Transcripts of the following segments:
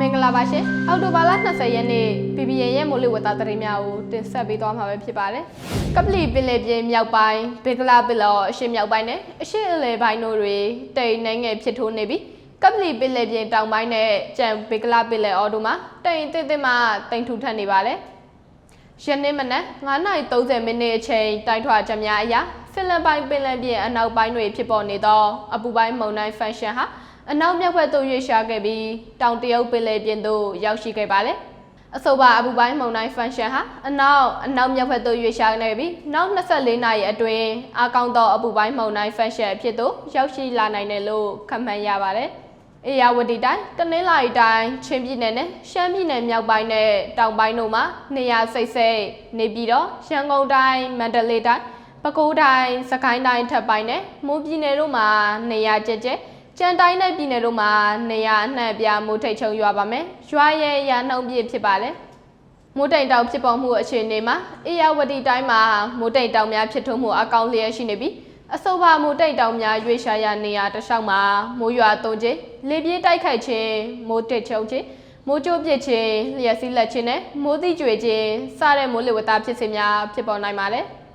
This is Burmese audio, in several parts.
မင်္ဂလာပါရှင်အောက်တိုဘာလ20ရက်နေ့ PPN ရဲ့မိုးလေဝသသတင်းများကိုတင်ဆက်ပေးသွားမှာပဲဖြစ်ပါတယ်ကပလီပင်လယ်ပြင်မြောက်ပိုင်းဘင်္ဂလားပင်လယ်အရှေ့မြောက်ပိုင်းနဲ့အရှေ့အလယ်ပိုင်းတို့တွေတိမ်နှဲငယ်ဖြစ်ထိုးနေပြီးကပလီပင်လယ်ပြင်တောင်ပိုင်းနဲ့ကြံဘင်္ဂလားပင်လယ်အော်တို့မှာတိမ်တစ်တစ်မှတိမ်ထူထပ်နေပါတယ်ယနေ့မနက်9:30မိနစ်အချိန်တိုင်းထွာချက်များအရာဖင်လန်ပိုင်းပင်လယ်ပြင်အနောက်ပိုင်းတွေဖြစ်ပေါ်နေသောအပူပိုင်းမုန်တိုင်းဖန်ရှင်ဟာ အနောက်မြောက်ဘက်သို့ရွေ့လျားခဲ့ပြီးတောင်တရုတ်ပင်လယ်ပြင်သို့ရောက်ရှိခဲ့ပါတယ်။အဆိုပါအပူပိုင်းမုန်တိုင်းဖန်ရှင်ဟာအနောက်အနောက်မြောက်ဘက်သို့ရွေ့လျားနေပြီးနောက်24နာရီအတွင်းအကောင့်သောအပူပိုင်းမုန်တိုင်းဖန်ရှင်အဖြစ်သို့ရောက်ရှိလာနိုင်တယ်လို့ခန့်မှန်းရပါတယ်။အေယာဝတီတိုင်းတနင်္လာရီတိုင်းချင်းပြည်နယ်နဲ့ရှမ်းပြည်နယ်မြောက်ပိုင်းနဲ့တောင်ပိုင်းတို့မှာနေရာစိတ်စိတ်နေပြီးတော့ရန်ကုန်တိုင်းမန္တလေးတိုင်းပဲခူးတိုင်းစကိုင်းတိုင်းထပ်ပိုင်းနဲ့မိုးပြည်နယ်တို့မှာနေရာကျကျ ကြံတိုင်းနဲ့ပြည်နယ်တို့မှာနေရာအနှံ့အပြားမိုးထိတ်ချုံရွာပါမယ်။ရွာရဲ့ရာနှုန်းပြည့်ဖြစ်ပါလေ။မိုးတိမ်တောင်ဖြစ်ပေါ်မှုအခြေအနေမှာအေယာဝတီတိုင်းမှာမိုးတိမ်တောင်များဖြစ်ထွန်းမှုအကောင့်လျက်ရှိနေပြီးအဆိုပါမိုးတိမ်တောင်များရွေးရှာရနေရာတစ်လျှောက်မှာမိုးရွာသွန်းခြင်းလေပြေးတိုက်ခိုက်ခြင်းမိုးတိတ်ချုံခြင်းမိုးကြိုးပစ်ခြင်းလျှက်စီးလက်ခြင်းနဲ့မိုးသီးကြွေခြင်းစတဲ့မိုးလေဝသဖြစ်စဉ်များဖြစ်ပေါ်နိုင်ပါတယ်။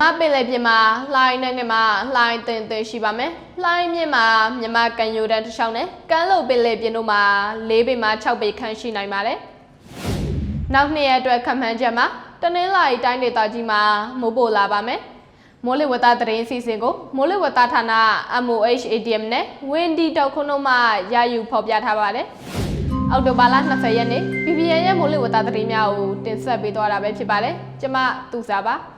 မပင်လေပြင်မှာလှိုင်းနဲ့နဲ့မှာလှိုင်းတင်တင်ရှိပါမယ်။လှိုင်းမြင့်မှာမြမကန်ယိုတန်းတစ်ချောင်းနဲ့ကမ်းလုတ်ပင်လေပြင်တို့မှာ၄ပေမှ၆ပေခန့်ရှိနိုင်ပါတယ်။နောက်နှစ်ရက်အတွက်ခံမှန်းချက်မှာတနင်္လာရီတိုင်းဒေသကြီးမှာမိုးပိုလာပါမယ်။မိုးလေဝသသတင်းအစီအစဉ်ကိုမိုးလေဝသဌာန MOH ADM နဲ့ Windy တောက်ခုံတို့မှရယူဖော်ပြထားပါတယ်။အောက်တိုဘာလ20ရက်နေ့ PPN ရဲ့မိုးလေဝသသတင်းများကိုတင်ဆက်ပေးသွားတာပဲဖြစ်ပါတယ်။ကျွန်မသူစားပါ။